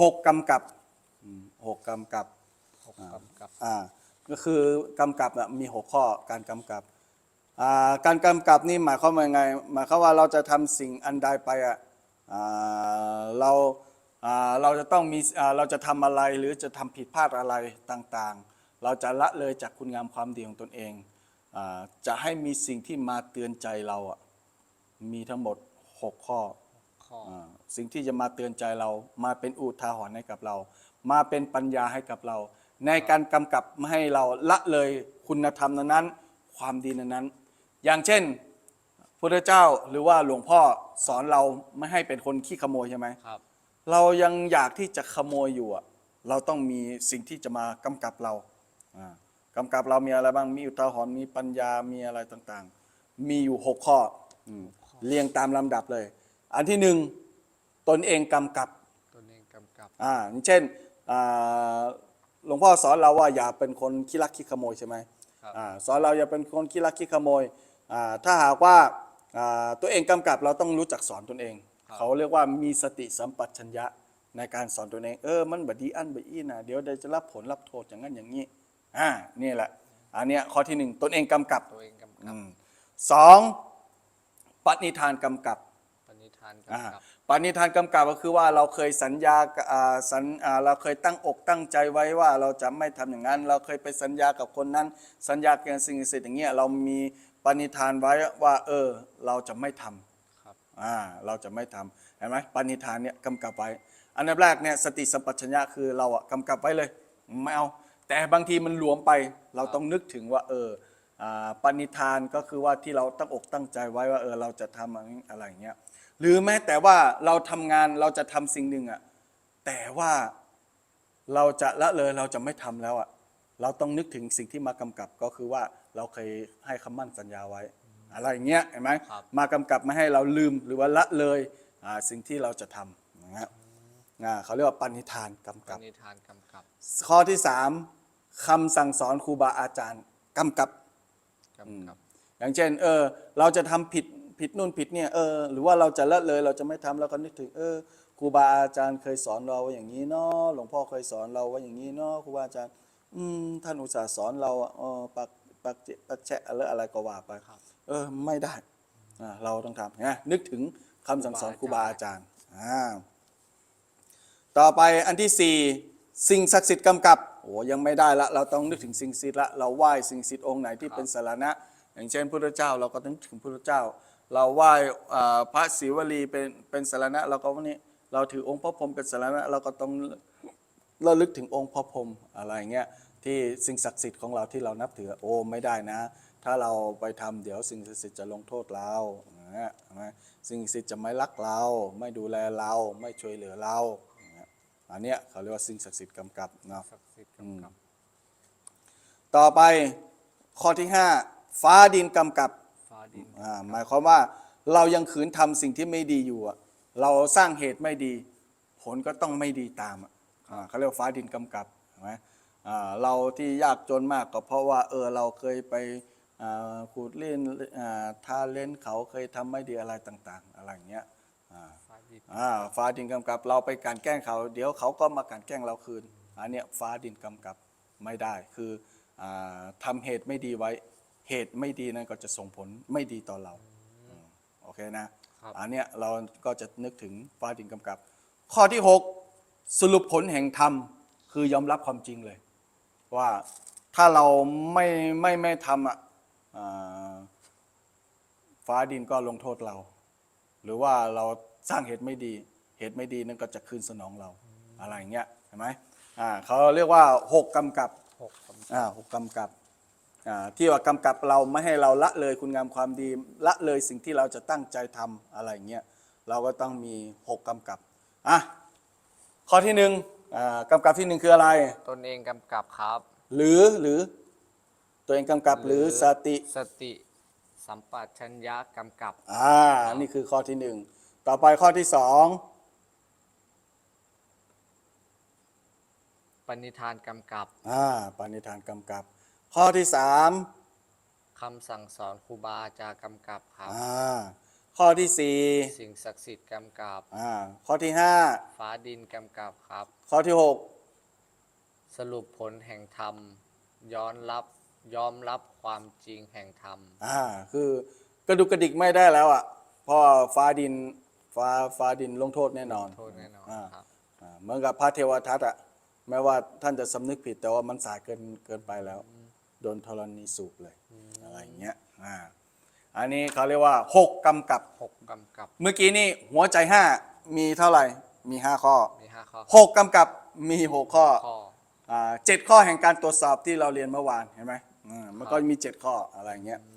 หกกำกับอืมหกกำกับ หกกำกับ อ่าก็คือกำกับน่ะมีหกข้อการกำกับอ่าการกำกับนี่หมายความว่าไงหมายความว่าเราจะทำสิ่งอันใดไปอะอ่าเราอ่าเราจะต้องมีอ่าเราจะทำอะไรหรือจะทำผิดพลาดอะไรต่างๆ เราจะละเลยจากคุณงามความดีของตนเองอาจะให้มีสิ่งที่มาเตือนใจเราอะมีทั้งหมด 6 ข้อ ข้ออาสิ่งที่จะมาเตือนใจเรา มาเป็นอุทาหรณ์ให้กับเรา มาเป็นปัญญาให้กับเรา ในการกำกับไม่ให้เราละเลยคุณธรรมนั้นๆความดีนั้นๆอย่างเช่นพระเจ้าหรือว่าหลวงพ่อสอนเราไม่ให้เป็นคนขี้ขโมยใช่ไหม ครับ เรายังอยากที่จะขโมยอยู่อะเราต้องมีสิ่งที่จะมากำกับเราอ่ากำกับเรามีอะไรบ้าง มีอุทาหรณ์มีปัญญา มีอะไรต่างๆ มีอยู่หกข้ออืมเรียงตามลำดับเลย อันที่หนึ่งตนเองกำกับตัวเองกำกับ อ่าอย่างเช่นอ่าหลวงพ่อสอนเราว่าอย่าเป็นคนขี้ลักขี้ขโมยใช่ไหมครับ อ่าสอนเราอย่าเป็นคนขี้ลักขี้ขโมยอ่าถ้าหากว่าอ่าตัวเองกำกับเราต้องรู้จักสอนตนเองเขาเรียกว่ามีสติสัมปชัญญะในการสอนตนเองเออมันบดีอันบดีนะเดี๋ยวเดี๋ยวจะรับผลรับโทษอย่างนั้นอย่างนี้อ่านี่แหละอันเนี้ยข้อที่หนึ่งตนเองกำกับ ตัวเองกำกับ อืมสองปณิธานกำกับป ณิธานอ่ากำกับ ปณิธานกำกับก็คือว่าเราเคยสัญญากับอ่าสัญอ่าเราเคยตั้งอกตั้งใจไว้ว่าเราจะไม่ทำอย่างนั้น เราเคยไปสัญญากับคนนั้น สัญญาเกี่ยวกับสิ่งศักดิ์สิทธิ์อย่างเงี้ยเรามีปณิธานไว้ว่าเออเราจะไม่ทำครับ อ่าเราจะไม่ทำเห็นไหมปณิธานเนี่ยกำกับไว้ อันดับแรกเนี่ยสติสัมปชัญญะคือเราอะกำกับไว้เลยไม่เอาแต่บางทีมันหลวมไป เราต้องนึกถึงว่าเอออ่าปณิธานก็คือว่าที่เราตั้งอกตั้งใจไว้ว่าเออเราจะทำอะไรอย่างเงี้ย หรือแม้แต่ว่าเราทำงานเราจะทำสิ่งหนึ่งอะแต่ว่าเราจะละเลยเราจะไม่ทำแล้วอะเราต้องนึกถึงสิ่งที่มากำกับก็คือว่าเราเคยให้คำมั่นสัญญาไว้ อะไรอย่างเงี้ยเห็นไหมครับมากำกับไม่ให้เราลืมหรือว่าละเลยอ่าสิ่งที่เราจะทำนะฮะอ่าเขาเรียกว่าปณิธานกำปกับณิธานกำกับ ข้อที่สามคำสั่งสอนครูบาอาจารย์กำกับกำกับ อย่างเช่นเออเราจะทำผิด ผิดนู่นผิดเนี่ยเออหรือว่าเราจะละเลยเราจะไม่ทำเราก็นึกถึงเออครูบาอาจารย์เคยสอนเราว่าอย่างนี้เนาะหลวงพ่อเคยสอนเราว่าอย่างนี้เนาะครูบาอาจารย์ อืมท่านอุตส่าห์สอนเราอะเออปักปักเจปักแชะอะไรอะไรก็ว่าไปครับเออไม่ได้อ่าเราต้องทำนะนึกถึงคำสั่งสอนครูบาอาจารย์อ่าต่อไปอันที่สี่สิ่งศักดิ์สิทธิ์กำกับโอ้ยังไม่ได้ละเราต้องนึกถึงสิ่งศักดิ์สิทธิ์ละเราไหว้สิ่งศักดิ์สิทธิ์องค์ไหนที่เป็นสารณะอย่างเช่นพระเจ้าเราก็นึกถึงพระเจ้า เราไหว้อ่าพระศิวลีเป็นเป็นสารณะเราก็วันนี้เราถือองค์พระพรหมเป็นสารณะเราก็ต้องระลึกถึงองค์พระพรหมอะไรเงี้ยที่สิ่งศักดิ์สิทธิ์ของเราที่เรานับถือโอ้ไม่ได้นะ ถ้าเราไปทำเดี๋ยวสิ่งศักดิ์สิทธิ์จะลงโทษเราอย่างเงี้ยใช่ไหมสิ่งศักดิ์สิทธิ์จะไม่รักเรา ไม่ดูแลเราไม่ช่วยเหลือเราอย่างเงี้ยอันเนี้ยเขาเรียกว่าสิ่งศักดิ์สิทธิ์กำกับเนาะศักดิ์สิทธิ์กำกับต่อไปข้อที่ 5 ฟ้าดินกำกับฟ้าดิน อ่าหมายความว่าเรายังขืนทำสิ่งที่ไม่ดีอยู่อะเราสร้างเหตุไม่ดี ผลก็ต้องไม่ดีตามอะอ่าเขาเรียกว่าฟ้าดินกำกับเห็นไหมอ่าเราที่ยากจนมากก็เพราะว่าเออเราเคยไปอ่าขูดเล่นอ่าทาเล่นเขาเคยทำไม่ดีอะไรต่าง ๆ อะไรอย่างเงี้ยอ่าฟ้าดินอ่าฟ้าดินกำกับ เราไปกลันแกล้งเขา เดี๋ยวเขาก็มากลันแกล้งเราคืนอันเนี้ยฟ้าดินกำกับไม่ได้คืออาทำเหตุไม่ดีไว้ เหตุไม่ดีนั้นก็จะส่งผลไม่ดีต่อเราอืมโอเคนะครับอันเนี้ยเราก็จะนึกถึงฟ้าดินกำกับ ข้อที่ 6 สรุปผลแห่งธรรม คือยอมรับความจริงเลย ว่าถ้าเราไม่ไม่ไม่ทำอะอ่าฟ้าดินก็ลงโทษเรา หรือว่าเราสร้างเหตุไม่ดี เหตุไม่ดีนั่นก็จะคืนสนองเราอะไรอย่างเงี้ยเห็นไหมอ่าเขาเรียกว่าหกกำกับหกกำกับอ่าหกกำกับอ่า ที่ว่ากำกับเราไม่ให้เราละเลยคุณงามความดีละเลยสิ่งที่เราจะตั้งใจทำอะไรอย่างเงี้ยเราก็ต้องมีหกกำกับอะข้อที่หนึ่งอ่ากำกับที่หนึ่งคืออะไร ตนเองกำกับครับ หรือหรือตัวเองกำกับหรือสติสติ สัมปชัญญะกำกับอ่านี่คือข้อที่หนึ่งต่อไปข้อที่สองปณิธานกำกับอ่าปณิธานกำกับ ข้อที่สามคำสั่งสอนครูบาอาจารย์กำกับครับ อ่าข้อที่สี่สิ่งศักดิ์สิทธิ์กำกับ อ่าข้อที่ห้าฟ้าดินกำกับครับ ข้อที่หกสรุปผลแห่งธรรม ย้อนรับยอมรับความจริงแห่งธรรม อ่าคือกระดุกกระดิกไม่ได้แล้วอะเพราะฟ้าดินฟ้าฟ้าดินลงโทษแน่นอนโทษแน่นอนอ่าครับ อ่าเหมือนกับพระเทวทัตอะแม้ว่าท่านจะสำนึกผิดแต่ว่ามันสายเกินเกินไปแล้ว โดนธรณีสูบเลยอะไรอย่างเงี้ยอ่าอันนี้เขาเรียกว่าหกกำกับ หกกำกับ เมื่อกี้นี่หัวใจห้ามีเท่าไหร่มีห้าข้อมีห้าข้อหกกำกับมีหกข้อข้ออ่าเจ็ดข้อแห่งการตรวจสอบที่เราเรียนเมื่อวานเห็นไหมอ่ามันก็มีเจ็ดข้ออะไรอย่างเงี้ยอื